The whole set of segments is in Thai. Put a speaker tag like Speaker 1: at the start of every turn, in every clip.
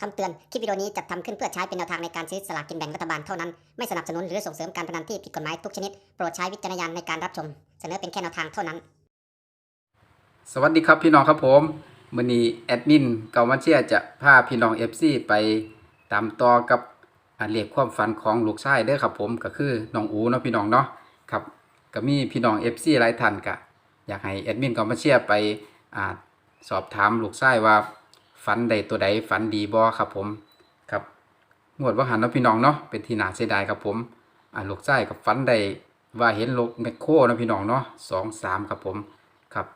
Speaker 1: คำเตือน คลิปวิดีโอนี้จัดทำขึ้นเพื่อใช้เป็นแนวทางในการซื้อสลากกินแบ่งรัฐบาลเท่านั้น ไม่สนับสนุนหรือส่งเสริมการพนันที่ผิดกฎหมายทุกชนิด โปรดใช้วิจารณญาณในการรับชม เสนอเป็นแค่แนวทางเท่านั้น
Speaker 2: สวัสดีครับพี่น้องครับผมมือนี้แอดมินเกามาเชียจะพาพี่น้อง FC ไปตามต่อกับอ่าเลขความฝันของลูกชายเด้อครับผมก็คือน้องอูเนาะพี่น้องเนาะครับก็มีพี่น้อง FC หลายท่านก็อยากให้แอดมินเกามาเชียไปอ่าสอบถามลูกชายว่า ฝันใดตัวใดฝันดีบ่ครับผมครับงวดว่าหันเนะพี่น้องเนาะเป็นที่น่าเสียดายครับผมอ่าลูกชายกับฝันใดว่าเห็นรถแมคโครนะพี่น้องเนาะสองสามครับผมครับ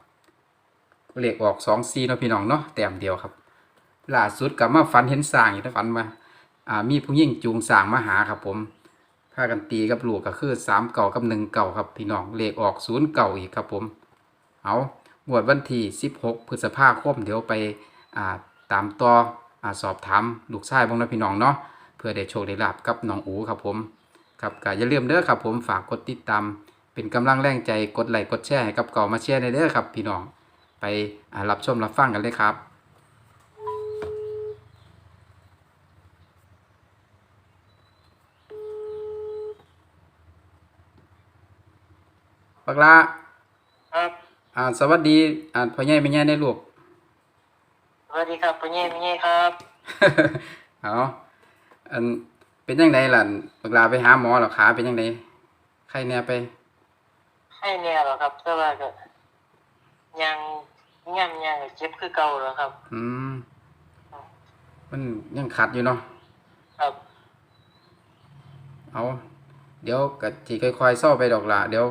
Speaker 2: เลขออกสองซีนะพี่น้องเนาะแต้มเดียวครับล่าสุดกับมาฝันเห็นสางอีกแล้วฝันว่าอ่ามีผู้หญิงจูงสางมาหาครับผมพากันตีกับลูกก็คือสามเก่ากับหนึ่งเก่าครับพี่น้องเลขออกศูนย์เก่าอีกครับผมเอางวดวันที่สิบหกพฤษภาคมเดี๋ยวไปอ่า ตามต่ออ่าสอบถามลูกชายบ้างนะพี่น้องเนาะเพื่อได้โชคได้ลาบกับน้องอูครับผมครับก็อย่าลืมเด้อครับผมฝากกดติดตามเป็นกำลังแรงใจกดไลค์กดแชร์ให้กับเก่ามาแชร์ในเด้อครับ พี่น้องไปอ่ารับชมรับฟังกันเลยครับปักละ
Speaker 3: ครับ
Speaker 2: อ่าสวัสดีอ่าพ่อใหญ่แม่ใหญ่ในลูก
Speaker 3: สวัสดีครับพ่อเย่พ่อเย่ครับ
Speaker 2: เอาอันเป็นยังไงล่ะปักลาไปหาหมอหรอขาเป็นยังไงใครเนี่ยไป
Speaker 3: ให้แน่หรอครับแต่ว่าก็ยังย่ำยังก็เจ็บคือเก่าแล้วครับ
Speaker 2: อืม มันยังขัดอยู่เนาะ
Speaker 3: ครับ
Speaker 2: เอาเดี๋ยวกะทีค่อยๆเศร้าไปดอกละเดี๋ยว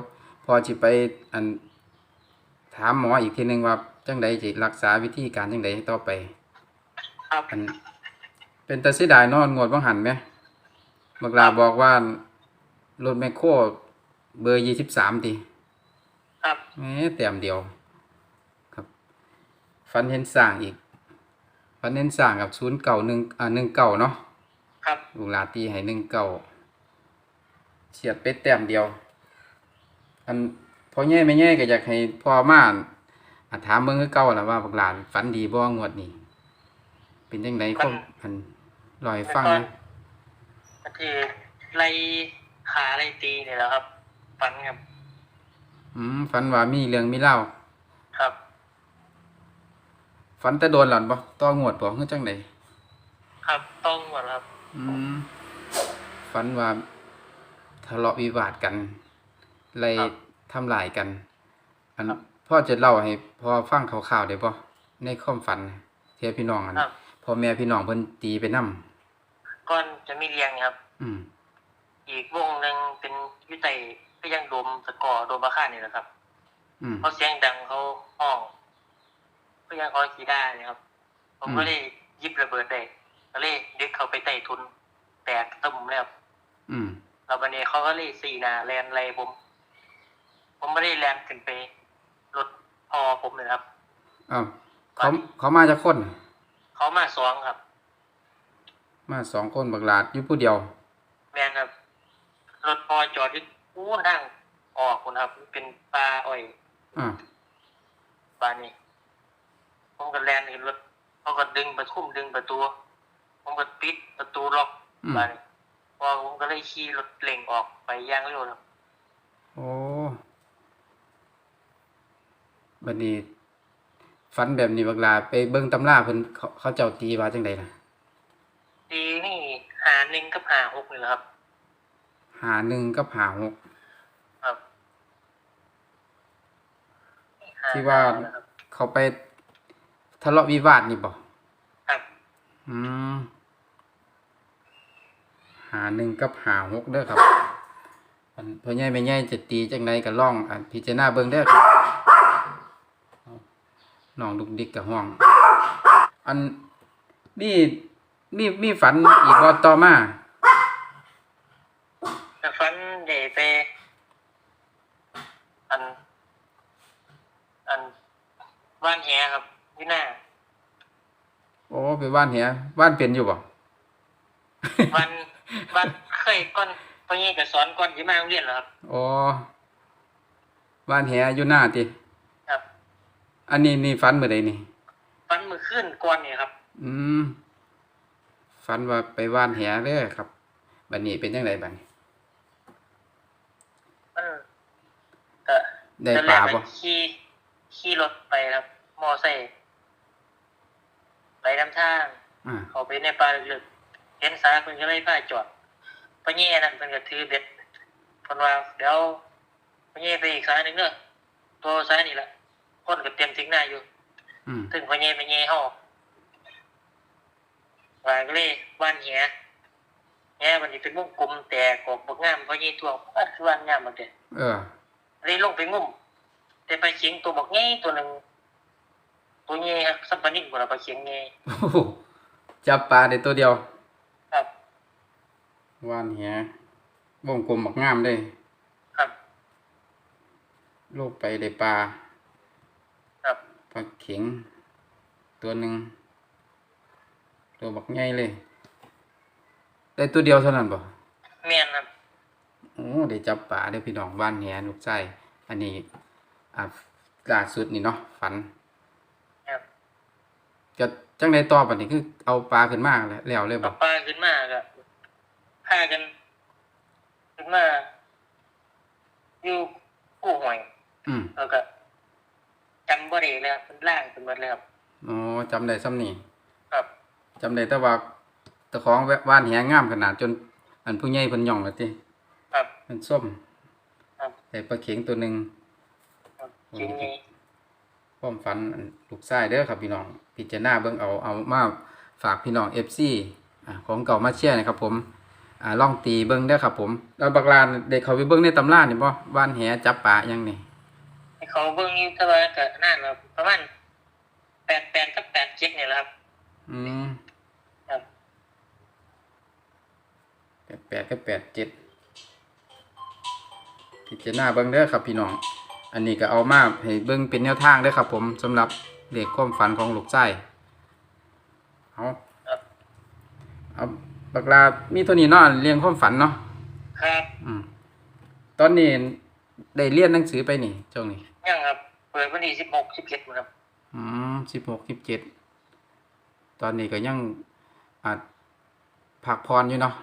Speaker 2: พอจิไปอัน ถามหมออีกทีหนึงว่า จังใดจิรักษาวิธีการจังใดต่อไป
Speaker 3: ครับ
Speaker 2: อันเป็นตาเสียดายเนอนงวดว่างหันไหมบักลาบอกว่ารถแมคโครเบอร์ยี่สิบสามตี
Speaker 3: ครับ
Speaker 2: แหมแต้มเดียว ครับฟันเห็นสร้างอีกฟันเห็นสร้างกับศูนย์เก่าหนึ่งอ่าหนึ่งเก่าเนาะ
Speaker 3: ครับ
Speaker 2: ลูกหลาตีให้หนึ่งเก่าเฉียดเป็ดแต้มเดียว อันพอแง่ไม่แง่ก็อยากให้พ่อมา อะถามเบิ่งคือเก่าล่ะว่าบักหลานฝันดีบ่งวดนี้เป็นจังไดก็อันลอยฟัง
Speaker 3: แล้ว
Speaker 2: นะ
Speaker 3: ก็ก็คือไล่ขาไล่ตีเนี่ยแหละครับฟันครับ
Speaker 2: อืมฝันว่ามีเรื่องมีเล่าว
Speaker 3: ครับ
Speaker 2: ฝันแต่โดนหล่อนบ่ต่องวดบ่คือจังได
Speaker 3: ครับต้องหมดครับ
Speaker 2: อืมฝันว่าทะเลาะวิวาทกันไล่
Speaker 3: ครับ
Speaker 2: ทำลายกันอัน
Speaker 3: ครับ
Speaker 2: พ่อจะเล่าให้พอฟังคร่าวๆได้บ่ในความฝันเทียพี่น้องอัน
Speaker 3: ครับ
Speaker 2: พ่อแม่พี่น้องเพิ่นตีไปนำ
Speaker 3: ก้อนจะมีเรียงครับ
Speaker 2: อืม
Speaker 3: อีกวงหนึ่งเป็นวิตัยก็ยังโดมสกอร์โดมบ้าค่านี่แหละครับ
Speaker 2: อืม
Speaker 3: เขาเสียงดังเขาห้องก็ยังคอยขี่ได้นะครับ ผมก็
Speaker 2: อืม
Speaker 3: เลยหยิบระเบิดได้ก็เลยเด็กเขาไปไต่ทุน แตกตุ่มแล้ว
Speaker 2: อืม
Speaker 3: แล้ววันนี้เขาก็เลยสี่หนาแลนอะไรผม ผมไม่ได้แลนขึ้นไปรถ พอผมเลยครับ
Speaker 2: อ้าวเขาเขามาจากคน
Speaker 3: เขามาสองครับ
Speaker 2: มาสองคนบักหลาดอยู่ผู้เดียว
Speaker 3: แมนครับ รถพอจอดที่อู้นั่งออกคุณครับ เป็นปลาอ้อย
Speaker 2: อ่า
Speaker 3: ปลานี่ผมก็แลนขึ้นรถเขาก็ดึงประทุ่มดึงประตู ผมก็ปิดประตูล็อก
Speaker 2: อืม
Speaker 3: มาเลยพอผมก็เลยขี่รถเล่งออกไปอย่างเร็วครับ
Speaker 2: โอ้ บัดนี้ฝันแบบนี้บักหลาไปเบิ่งตำราเพิ่นเขาเขาเจ้าตีว่าจังไดล่ะ
Speaker 3: ดีนี่หาหนึ่งกับหาหกนี่แหละครับ
Speaker 2: หาหนึ่งกับหาหก
Speaker 3: ครับห
Speaker 2: ที่ว่า
Speaker 3: นะครับ
Speaker 2: เขาไปทะเลาะวิวาทนี่บ่
Speaker 3: ครับ
Speaker 2: อืมหาหนึ่งกับหาหกเด้อครับอันพ่อใหญ่แม่ใหญ่จะตีจังไดก็ลองอันพิจารณาเบิ่งเด้อครับเอา น้องดุกดิกกับห้อง อันนี่มีมีฝันอีกว่าต่อมา
Speaker 3: แต่ฟันใหญ่ไปอัน อันบ้านแหครับที่หน้า
Speaker 2: โอ้ไปบ้านเหียบ้านเป็นอยู่บ่
Speaker 3: วันวันเคยก่อนพ่อเงี้กับสอนก่อนที่มาโรงเรียนเหรอครับ
Speaker 2: อ๋อบ้านเหียอยู่หน้าติ
Speaker 3: ครับ
Speaker 2: อันนี้นี่ฝันเมื่อใดนี่
Speaker 3: ฟันมือขึ้นก่อนเนี่ยครับ
Speaker 2: อืมฝันว่าไปว่านแหเด้อครับบัดนี้เป็นจังไดบัดนี้
Speaker 3: มันก็
Speaker 2: ได้
Speaker 3: ตอน
Speaker 2: ป
Speaker 3: แร
Speaker 2: ลากบ่
Speaker 3: มันขี่ขี่รถไปครับ มอไซค์ไปนำทาง
Speaker 2: อ่า
Speaker 3: เขาไปในป่าลึกๆเห็นสาเพิ่นก็เลยพาจอดพอแย่นั่นเพิ่นก็ถือเบ็ดเพิ่นว่าเดี๋ยวพอแย่ไปอีกสายหนึงเด้อตัวสายนี่ล่ะ คนก็เตรียมทิ้งหน้าอยู่
Speaker 2: อืม
Speaker 3: ถึงพอแย่ไปแย่เฮาว่าก็เลยว่านแหแหมันนี่เป็นวงกลมแต่กอกบ่งามพอแย่ตัวอันคือว่านงามบักเด้
Speaker 2: เออ
Speaker 3: เลยลงไปงุ่ม แต่ไปเขียงตัวบักแง่ตัวหนึงตัวแง่ครับสัมปนิกบ่ล่ะไปเขียงแง่
Speaker 2: โอ้โหจับปลาได้ตัวเดียว
Speaker 3: ครับ
Speaker 2: ว่านแหวงกลมบักงามเลย
Speaker 3: ครับ
Speaker 2: ลูกไปได้ปลา
Speaker 3: ครับ
Speaker 2: ปลาเข็ง ตัวหนึ่งตัวบักใหญ่เลย ได้ตัวเดียวเท่านั้นบ่
Speaker 3: แม่นครับ
Speaker 2: โอ้ได้จับปลาได้อพี่น้องบ้านแหลูกไส้อันนี้อ่าล่าสุดนี่เนาะฝัน
Speaker 3: ครับ
Speaker 2: ก็จังไดต่อบัดนี้คือเอาปลาขึ้นมาแล้วแล้วเลยบ่
Speaker 3: เอาปลาขึ้นมาก็พากันขึ้นมาอยู่กู้หอย
Speaker 2: อืม
Speaker 3: แล้วก็ จำบ่ได้เลยครับมันล่างเป็นหมดเลยครับ
Speaker 2: อ๋อจำได้ซ้ำนี่
Speaker 3: ครับ
Speaker 2: จำได้แต่ว่าตะของแวะว่านแหงามขนาดจน อันผู้ใหญ่เพิ่นย่องแล้วติ
Speaker 3: ครับ
Speaker 2: มันส้ม
Speaker 3: ครับ
Speaker 2: ได้ปลาเข็งตัวหนึง
Speaker 3: ครับจริงนี้
Speaker 2: ความฝันอันลูกชายเด้อครับพี่น้อง พิจารณาเบิ่งเอาเอามาฝากพี่น้อง FC อ่าของเก่ามาเชียร์นะครับผมอ่าลองตีเบิ่งเด้อครับผม แล้วบักลานได้เข้าไปเบิ่งในตำรานี่บ่ว่านแหจับปลายังนี่
Speaker 3: ให้ เขาเบิ่งอยู่แต่ว่าก็นั่นครับประมาณ88กับ87นี่แหละครับ
Speaker 2: อืม
Speaker 3: ครับ
Speaker 2: แปดแปดกับแปดเจ็ดพิจารณาเบิ่งเด้อครับพี่น้อง อันนี้ก็เอามาให้เบิ่งเป็นแนวทางเด้อครับ ผมสำหรับเลขความฝันของลูกชายเอา
Speaker 3: ครับ
Speaker 2: เอาบักลามีเท่านี้เนาะเรียงความฝันเนาะ
Speaker 3: ครับ
Speaker 2: อืมตอนนี้ได้เรียนหนังสือไปนี่ช่วงนี้
Speaker 3: ยังครับ เปิดวันที่16 17ครับ
Speaker 2: อืมสิบหกสิบเจ็ดตอนนี้ก็ยังอาจพักพรอยู่เนาะ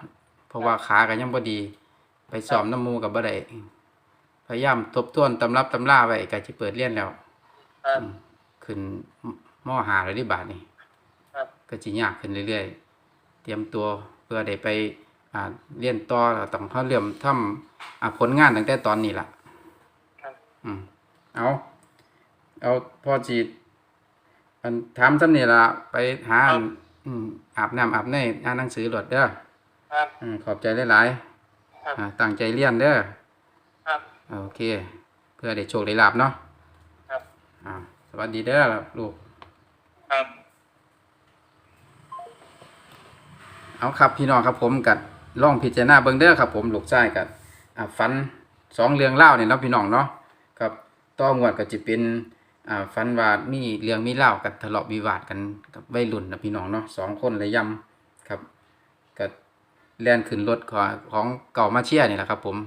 Speaker 2: เพราะว่าขาก็ยังบ่ดี ไปสอบน้ำหมูกับบ่ได้พยายามทบทวนตำรับตำราไว้ก็สิเปิดเรียนแล้ว
Speaker 3: ครับ
Speaker 2: อืมขึ้นมหาแล้วดิบาทนี่
Speaker 3: ครับ
Speaker 2: ก็สิยากขึ้นเรื่อยๆ เตรียมตัวเพื่อได้ไปอ่าเรียนต่อแล้วต้องเฮาเริ่มทำอ่าผลงานตั้งแต่ตอนนี้ล่ะ
Speaker 3: ครับ
Speaker 2: อืม เอาเอาพอจีอันถามซ้ำนี่ละไปหาอันอืมอาบน้ำอาบในอ่านหนังสือหลดเด้อ
Speaker 3: ครับ
Speaker 2: อืมขอบใจหลาย
Speaker 3: ครับ
Speaker 2: ๆอ่าตั้งใจเรียนเด้อ
Speaker 3: ครับ
Speaker 2: โอเค เพื่อได้โชคได้ลาบเนาะ
Speaker 3: ครับ
Speaker 2: อ่าสวัสดีเด้อลูก
Speaker 3: ครับ
Speaker 2: เอาครับพี่น้องครับผมกัดล่องพิจารณาเบิ่งเด้อครับผมลูกชายกัดอ่าฝันสองเรื่องเล่าวเนี่ยเนาะพี่น้องเนาะครับ ต่องวดก็จะเป็นอ่าฝันว่ามีเรื่องมีเล่ากันทะเลาะวิวาทกันกับวัยรุ่นนะพี่น้องเนาะสองคนเลยย่ำครับก็แล่นขึ้นรถของของเก่ามาเชียนี่แหละครับ ผม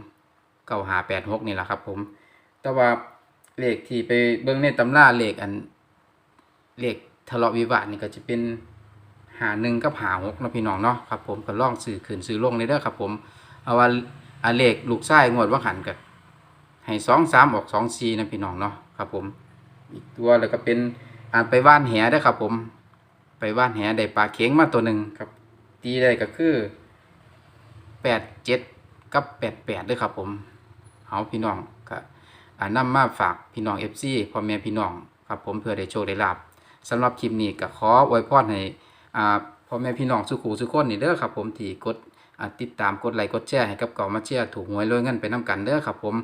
Speaker 2: เก่าหาแปดหกนี่แหละครับ ผม แต่ว่าเลขที่ไปเบิ่งในตำราเลขอันเลขทะเลาะวิวาทนี่ก็จะเป็นหาหนึ่งกับหาหกนะพี่น้องเนาะครับ ผมก็ล่องสื่อขืนสื่อลงเลยเด้อครับ ผมเอาว่าอาเลขลูกไส้งวดว่าหันกับ ให้สองสามออกสองสี่นะพี่น้องเนาะครับผม อีกตัวแล้วก็เป็นอ่านไปว่านแหได้ครับผม ไปว่านแหได้ปลาเข็งมาตัวหนึ่งครับ ตีได้ก็คือแปดเจ็ดกับแปดแปดด้วยครับผมเอาพี่น้องก็อ่านำมาฝากพี่น้องเอฟซีพ่อแม่พี่น้องครับผมเพื่อได้โชคได้ลาบสำหรับคลิปนี้ก็ขออวยพรให้อ่าพ่อแม่พี่น้องสุขูสุขคนนี่เด้อครับผมที่กดติดตามกดไลค์กดแชร์ให้กับเก่ามาเชียร์ถูกหวยรวยเงินไปน้ำกันเด้อครับผม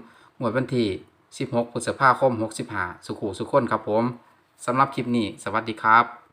Speaker 2: งวดวันที่ 16พฤษภาคม65 สุขูสุขคนครับผมสำหรับคลิปนี้ สวัสดีครับ